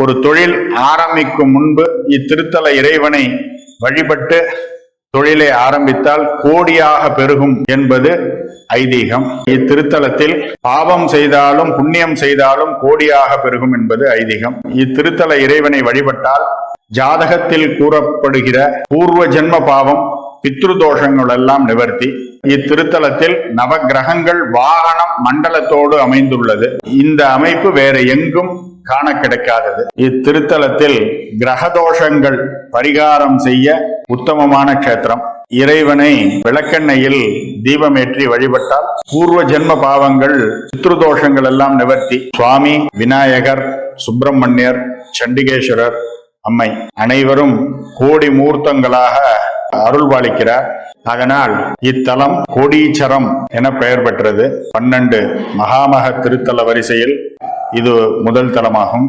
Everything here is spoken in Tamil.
ஒரு தொழில் ஆரம்பிக்கும் முன்பு இத்திருத்தல இறைவனை வழிபட்டு தொழிலை ஆரம்பித்தால் கோடியாக பெருகும் என்பது ஐதீகம். இத்திருத்தலத்தில் பாவம் செய்தாலும் புண்ணியம் செய்தாலும் கோடியாக பெருகும் என்பது ஐதீகம். இத்திருத்தல இறைவனை வழிபட்டால் ஜாதகத்தில் கூறப்படுகிற பூர்வ ஜென்ம பாவம் பித்ருதோஷங்கள் எல்லாம் நிவர்த்தி. இத்திருத்தலத்தில் நவக்கிரகங்கள் வாகனம் மண்டலத்தோடு அமைந்துள்ளது. இந்த அமைப்பு வேற எங்கும் காண கிடைக்காதது இத்திருத்தலத்தில் கிரக தோஷங்கள் பரிகாரம் செய்ய உத்தமமான க்ஷேத்திரம். இறைவனை விளக்கெண்ணையில் தீபமேற்றி வழிபட்டால் பூர்வ ஜென்ம பாவங்கள் பித்ருதோஷங்கள் எல்லாம் நிவர்த்தி. சுவாமி விநாயகர் சுப்பிரமணியர் சண்டிகேஸ்வரர் அம்மை அனைவரும் கோடி மூர்த்தங்களாக அருள்பாலிக்கிறார் அதனால் இத்தலம் கோடீச்சரம் என பெயர் பெற்றது. பன்னெண்டு மகாமக திருத்தல வரிசையில் இது முதல் தளமாகும்